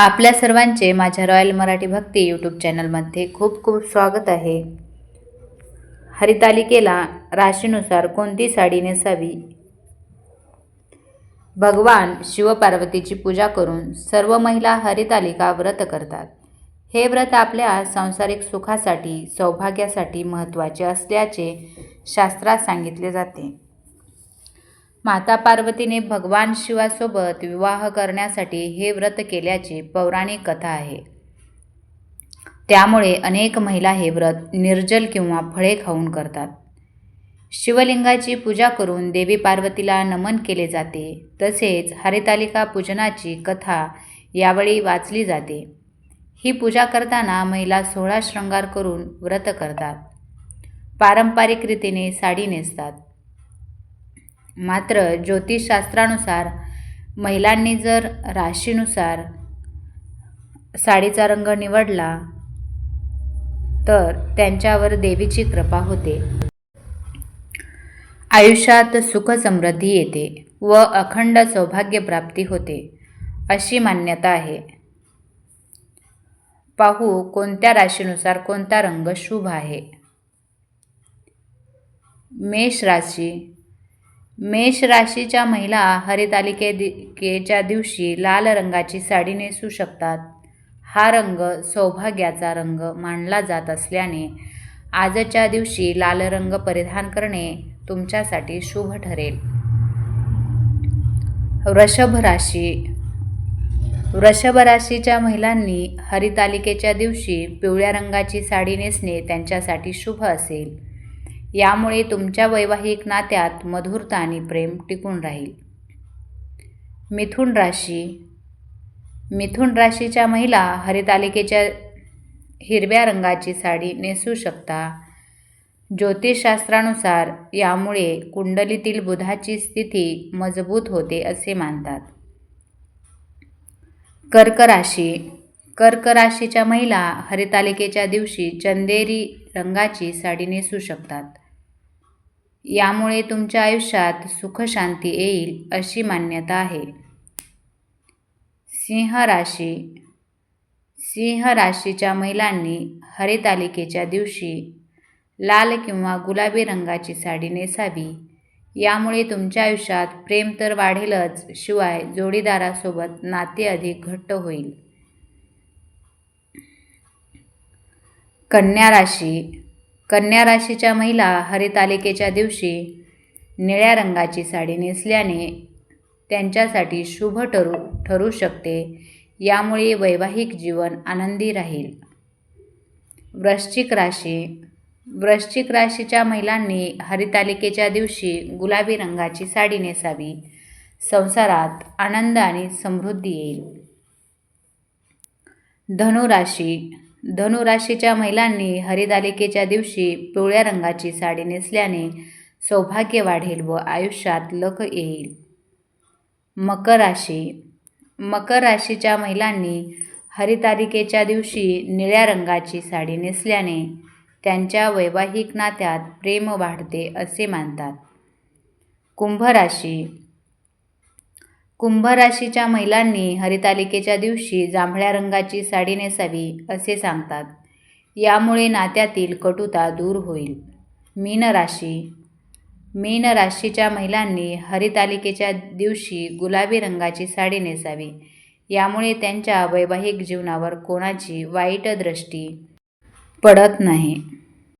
आपल्या सर्वांचे माझ्या रॉयल मराठी भक्ती यूट्यूब चॅनलमध्ये खूप खूप स्वागत आहे. हरितालिकेला राशीनुसार कोणती साडी नेसावी? भगवान शिवपार्वतीची पूजा करून सर्व महिला हरितालिका व्रत करतात. हे व्रत आपल्या सांसारिक सुखासाठी सौभाग्यासाठी महत्त्वाचे असल्याचे शास्त्रात सांगितले जाते. माता पार्वतीने भगवान शिवासोबत विवाह करण्यासाठी हे व्रत केल्याची पौराणिक कथा आहे. त्यामुळे अनेक महिला हे व्रत निर्जल किंवा फळे खाऊन करतात. शिवलिंगाची पूजा करून देवी पार्वतीला नमन केले जाते. तसेच हरितालिका पूजनाची कथा यावेळी वाचली जाते. ही पूजा करताना महिला सोळा शृंगार करून व्रत करतात. पारंपरिक रीतीने साडी नेसतात. मात्र ज्योतिषशास्त्रानुसार महिलांनी जर राशीनुसार साडीचा रंग निवडला तर त्यांच्यावर देवीची कृपा होते. आयुष्यात सुख समृद्धी येते व अखंड सौभाग्यप्राप्ती होते अशी मान्यता आहे. पाहू कोणत्या राशीनुसार कोणता रंग शुभ आहे. मेष राशी मेष राशीच्या महिला हरितालिके केच्या दिवशी लाल रंगाची साडी नेसू शकतात. हा रंग सौभाग्याचा रंग मानला जात असल्याने आजच्या दिवशी लाल रंग परिधान करणे तुमच्यासाठी शुभ ठरेल. वृषभ राशी. वृषभ राशीच्या महिलांनी हरितालिकेच्या दिवशी पिवळ्या रंगाची साडी नेसणे त्यांच्यासाठी शुभ असेल. यामुळे तुमच्या वैवाहिक नात्यात मधुरता आणि प्रेम टिकून राहील. मिथुन राशी. मिथुन राशीच्या महिला हरितालिकेच्या हिरव्या रंगाची साडी नेसू शकता. ज्योतिषशास्त्रानुसार यामुळे कुंडलीतील बुधाची स्थिती मजबूत होते असे मानतात. कर्क राशी. कर्क राशीच्या महिला हरितालिकेच्या दिवशी चंदेरी रंगाची साडी नेसू शकतात. यामुळे तुमच्या आयुष्यात सुखशांती येईल अशी मान्यता आहे. सिंह राशी. सिंह राशीच्या महिलांनी हरितालिकेच्या दिवशी लाल किंवा गुलाबी रंगाची साडी नेसावी. यामुळे तुमच्या आयुष्यात प्रेम तर वाढेलच शिवाय जोडीदारासोबत नाते अधिक घट्ट होईल. कन्या राशी. कन्या राशीच्या महिला हरितालिकेच्या दिवशी निळ्या रंगाची साडी नेसल्याने त्यांच्यासाठी शुभ ठरू ठरू शकते. यामुळे वैवाहिक जीवन आनंदी राहील. वृश्चिक राशी. वृश्चिक राशीच्या महिलांनी हरितालिकेच्या दिवशी गुलाबी रंगाची साडी नेसावी. संसारात आनंद आणि समृद्धी येईल. धनुराशी धनुराशीच्या महिलांनी हरितालिकेच्या दिवशी पिवळ्या रंगाची साडी नेसल्याने सौभाग्य वाढेल व आयुष्यात लख येईल. मकर राशी. मकर राशीच्या महिलांनी हरितालिकेच्या दिवशी निळ्या रंगाची साडी नेसल्याने त्यांच्या वैवाहिक नात्यात प्रेम वाढते असे मानतात. कुंभ राशी कुंभ राशीच्या महिलांनी हरितालिकेच्या दिवशी जांभळ्या रंगाची साडी नेसावी असे सांगतात. यामुळे नात्यातील कटुता दूर होईल. मीन राशी. मीन राशीच्या महिलांनी हरितालिकेच्या दिवशी गुलाबी रंगाची साडी नेसावी. यामुळे त्यांच्या वैवाहिक जीवनावर कोणाची वाईट दृष्टी पडत नाही.